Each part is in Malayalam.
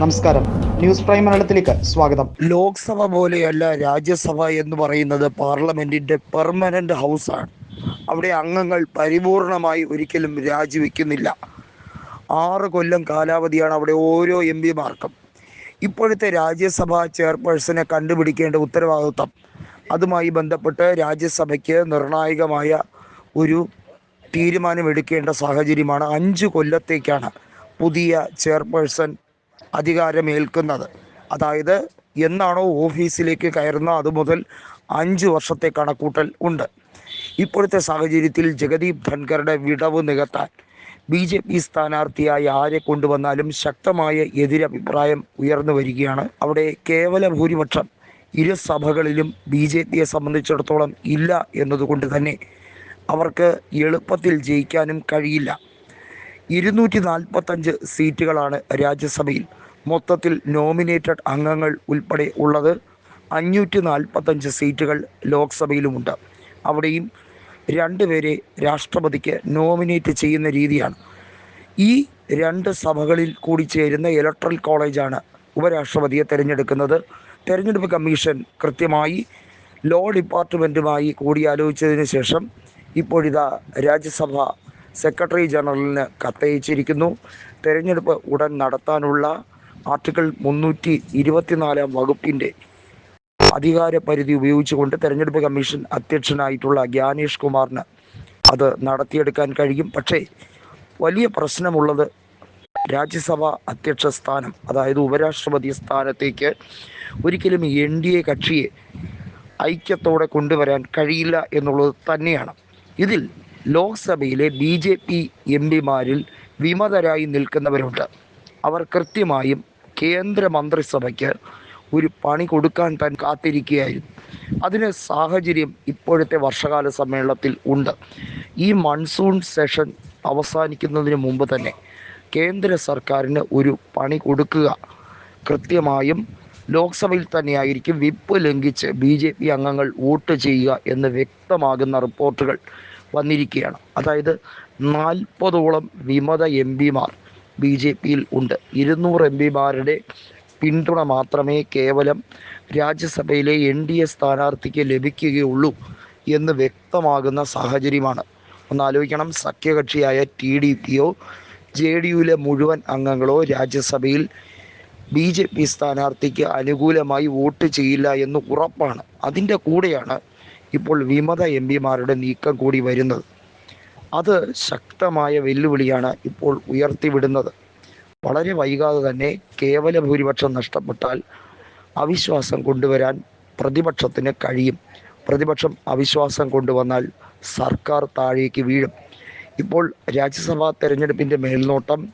നമസ്കാരം. ന്യൂസ് പ്രൈം മലയാളത്തിലേക്ക് സ്വാഗതം. ലോക്സഭ പോലെയല്ല രാജ്യസഭ എന്ന് പറയുന്നത് പാർലമെന്റിന്റെ പെർമനന്റ് ഹൗസാണ്. അവിടെ അംഗങ്ങൾ പരിപൂർണമായി ഒരിക്കലും രാജിവെക്കുന്നില്ല. ആറ് കൊല്ലം കാലാവധിയാണ് അവിടെ ഓരോ എം പിമാർക്കും. ഇപ്പോഴത്തെ രാജ്യസഭാ ചെയർപേഴ്സണെ കണ്ടുപിടിക്കേണ്ട ഉത്തരവാദിത്വം. അതുമായി ബന്ധപ്പെട്ട് രാജ്യസഭയ്ക്ക് നിർണായകമായ ഒരു തീരുമാനമെടുക്കേണ്ട സാഹചര്യമാണ്. അഞ്ച് കൊല്ലത്തേക്കാണ് പുതിയ ചെയർപേഴ്സൺ അധികാരമേൽക്കുന്നത്. അതായത് എന്നാണോ ഓഫീസിലേക്ക് കയറുന്ന അതുമുതൽ അഞ്ച് വർഷത്തെ കണക്കൂട്ടൽ ഉണ്ട്. ഇപ്പോഴത്തെ സാഹചര്യത്തിൽ ജഗദീപ് ധൻഖറുടെ വിടവ് നികത്താൻ ബി ജെ പി സ്ഥാനാർത്ഥിയായി ആരെ കൊണ്ടുവന്നാലും ശക്തമായ എതിരഭിപ്രായം ഉയർന്നു വരികയാണ്. അവിടെ കേവല ഭൂരിപക്ഷം ഇരു സഭകളിലും ബി ജെ പിയെ സംബന്ധിച്ചിടത്തോളം ഇല്ല എന്നതുകൊണ്ട് തന്നെ അവർക്ക് എളുപ്പത്തിൽ ജയിക്കാനും കഴിയില്ല. ഇരുന്നൂറ്റി നാൽപ്പത്തഞ്ച് സീറ്റുകളാണ് രാജ്യസഭയിൽ മൊത്തത്തിൽ നോമിനേറ്റഡ് അംഗങ്ങൾ ഉൾപ്പെടെ ഉള്ളത് അഞ്ഞൂറ്റി നാൽപ്പത്തഞ്ച് സീറ്റുകൾ ലോക്സഭയിലുമുണ്ട്. അവിടെയും രണ്ടുപേരെ രാഷ്ട്രപതിക്ക് നോമിനേറ്റ് ചെയ്യുന്ന രീതിയാണ്. ഈ രണ്ട് സഭകളിൽ കൂടി ചേരുന്ന ഇലക്ട്രൽ കോളേജാണ് ഉപരാഷ്ട്രപതിയെ തിരഞ്ഞെടുക്കുന്നത്. തെരഞ്ഞെടുപ്പ് കമ്മീഷൻ കൃത്യമായി ലോ ഡിപ്പാർട്ട്മെന്റുമായി കൂടിയാലോചിച്ചതിന് ശേഷം ഇപ്പോഴിതാ രാജ്യസഭ സെക്രട്ടറി ജനറലിന് കത്തയച്ചിരിക്കുന്നു. തെരഞ്ഞെടുപ്പ് ഉടൻ നടത്താനുള്ള ആർട്ടിക്കിൾ മുന്നൂറ്റി ഇരുപത്തിനാലാം വകുപ്പിന്റെ അധികാര പരിധി ഉപയോഗിച്ചുകൊണ്ട് തെരഞ്ഞെടുപ്പ് കമ്മീഷൻ അധ്യക്ഷനായിട്ടുള്ള ജ്ഞാനേഷ് കുമാറിന് അത് നടത്തിയെടുക്കാൻ കഴിയും. പക്ഷേ വലിയ പ്രശ്നമുള്ളത് രാജ്യസഭ അധ്യക്ഷ സ്ഥാനം അതായത് ഉപരാഷ്ട്രപതി സ്ഥാനത്തേക്ക് ഒരിക്കലും എൻ ഡി എ കക്ഷിയെ ഐക്യത്തോടെ കൊണ്ടുവരാൻ കഴിയില്ല എന്നുള്ളത് തന്നെയാണ്. ഇതിൽ ലോക്സഭയിലെ ബി ജെ പി എം പിമാരിൽ വിമതരായി നിൽക്കുന്നവരുണ്ട്. അവർ കൃത്യമായും കേന്ദ്ര മന്ത്രിസഭയ്ക്ക് ഒരു പണി കൊടുക്കാൻ താൻ കാത്തിരിക്കുകയായിരുന്നു. അതിന് സാഹചര്യം ഇപ്പോഴത്തെ വർഷകാല സമ്മേളനത്തിൽ ഉണ്ട്. ഈ മൺസൂൺ സെഷൻ അവസാനിക്കുന്നതിന് മുമ്പ് തന്നെ കേന്ദ്ര സർക്കാരിന് ഒരു പണി കൊടുക്കുക. കൃത്യമായും ലോക്സഭയിൽ തന്നെയായിരിക്കും വിപ്പ് ലംഘിച്ച് ബി ജെ പി അംഗങ്ങൾ വോട്ട് ചെയ്യുക എന്ന് വ്യക്തമാകുന്ന റിപ്പോർട്ടുകൾ വന്നിരിക്കുകയാണ്. അതായത് നാൽപ്പതോളം വിമത എം പിമാർ ബി ജെ പിയിൽ ഉണ്ട്. ഇരുന്നൂറ് എം പിമാരുടെ പിന്തുണ മാത്രമേ കേവലം രാജ്യസഭയിലെ എൻ ഡി എ സ്ഥാനാർത്ഥിക്ക് ലഭിക്കുകയുള്ളൂ എന്ന് വ്യക്തമാകുന്ന സാഹചര്യമാണ്. ഒന്ന് ആലോചിക്കണം സഖ്യകക്ഷിയായ ടി ഡി പിയോ ജെ ഡി യുവിലെ മുഴുവൻ അംഗങ്ങളോ രാജ്യസഭയിൽ ബി ജെ പി സ്ഥാനാർത്ഥിക്ക് അനുകൂലമായി വോട്ട് ചെയ്യില്ല എന്ന് ഉറപ്പാണ്. അതിന്റെ കൂടെയാണ് ഇപ്പോൾ വിമത എം പിമാരുടെ നീക്കം കൂടി വരുന്നത്. അത് ശക്തമായ വെല്ലുവിളിയാണ് ഇപ്പോൾ ഉയർത്തിവിടുന്നത്. വളരെ വൈകാതെ തന്നെ കേവല ഭൂരിപക്ഷം നഷ്ടപ്പെട്ടാൽ അവിശ്വാസം കൊണ്ടുവരാൻ പ്രതിപക്ഷത്തിന് കഴിയും. പ്രതിപക്ഷം അവിശ്വാസം കൊണ്ടുവന്നാൽ സർക്കാർ താഴേക്ക് വീഴും. ഇപ്പോൾ രാജ്യസഭാ തെരഞ്ഞെടുപ്പിന്റെ മേൽനോട്ടം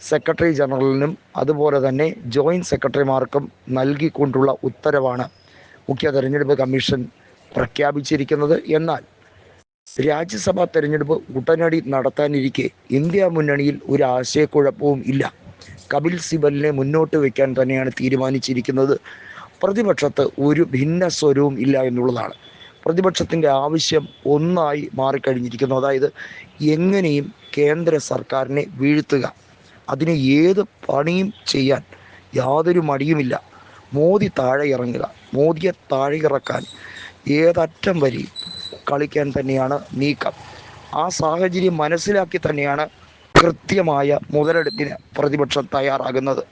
സെക്രട്ടറി ജനറലിനും അതുപോലെ തന്നെ ജോയിന്റ് സെക്രട്ടറിമാർക്കും നൽകിക്കൊണ്ടുള്ള ഉത്തരവാണ് മുഖ്യ തെരഞ്ഞെടുപ്പ് കമ്മീഷൻ പ്രഖ്യാപിച്ചിരിക്കുന്നത്. എന്നാൽ രാജ്യസഭാ തെരഞ്ഞെടുപ്പ് ഉടനടി നടത്താനിരിക്കെ ഇന്ത്യ മുന്നണിയിൽ ഒരു ആശയക്കുഴപ്പവും ഇല്ല. കപിൽ സിബലിനെ മുന്നോട്ട് വയ്ക്കാൻ തന്നെയാണ് തീരുമാനിച്ചിരിക്കുന്നത്. പ്രതിപക്ഷത്ത് ഒരു ഭിന്ന സ്വരവും ഇല്ല എന്നുള്ളതാണ്. പ്രതിപക്ഷത്തിന്റെ ആവശ്യം ഒന്നായി മാറിക്കഴിഞ്ഞിരിക്കുന്നു. അതായത് എങ്ങനെയും കേന്ദ്ര സർക്കാരിനെ വീഴ്ത്തുക. അതിന് ഏത് പണിയും ചെയ്യാൻ യാതൊരു മടിയുമില്ല. മോദി താഴെ ഇറങ്ങുക. മോദിയെ താഴെ ഇറക്കാൻ ഏതറ്റം വരെയും കളിക്കാൻ തന്നെയാണ് നീക്കം. ആ സാഹചര്യം മനസ്സിലാക്കി തന്നെയാണ് കൃത്യമായ മുതലെടുപ്പിന് പ്രതിപക്ഷം തയ്യാറാകുന്നത്.